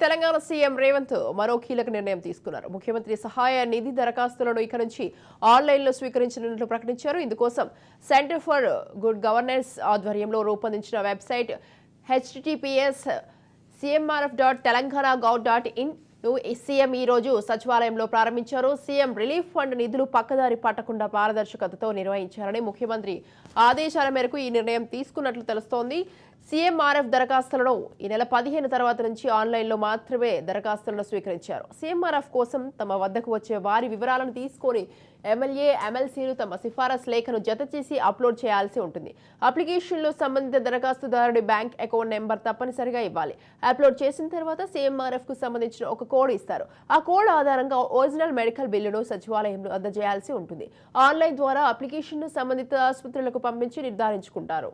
Telangana CM Revanth మరో కీలక నిర్ణయం తీసుకున్నారు. ముఖ్యమంత్రి సహాయ నిధి దరఖాస్తులను ఇక నుంచి ఆన్లైన్లో స్వీకరించనున్నట్లు ప్రకటించారు. ఇందుకోసం సెంటర్ ఫర్ గుడ్ గవర్నెన్స్ ఆధ్వర్యంలో రూపొందించిన website HTTPS CMRF dot Telangana gov dot in CM ఈ రోజు సచివాలయంలో ప్రారంభించారు. సీఎం రిలీఫ్ ఫండ్ నిధులు పక్కదారి పట్టకుండా పారదర్శకతతో నిర్వహించారని ముఖ్యమంత్రి ఆదేశాల మేరకు ఈ నిర్ణయం తీసుకున్నట్లు తెలుస్తోంది. సీఎంఆర్ఎఫ్ దరఖాస్తులను ఈ నెల పదిహేను తర్వాత నుంచి ఆన్లైన్లో మాత్రమే దరఖాస్తులను స్వీకరించారు. సీఎంఆర్ఎఫ్ కోసం తమ వద్దకు వచ్చే వారి వివరాలను తీసుకొని ఎమ్మెల్యే ఎమ్మెల్సీలు తమ సిఫారసు లేఖను జత చేసి అప్లోడ్ చేయాల్సి ఉంటుంది. అప్లికేషన్లో సంబంధిత దరఖాస్తుదారుడి బ్యాంక్ అకౌంట్ నెంబర్ తప్పనిసరిగా ఇవ్వాలి. అప్లోడ్ చేసిన తర్వాత సీఎంఆర్ఎఫ్కు సంబంధించిన ఒక కోడ్ ఇస్తారు. ఆ కోడ్ ఆధారంగా ఒరిజినల్ మెడికల్ బిల్లును సచివాలయంలో అందజేయాల్సి ఉంటుంది. ఆన్లైన్ ద్వారా అప్లికేషన్ను సంబంధిత ఆసుపత్రులకు పంపించి నిర్ధారించుకుంటారు.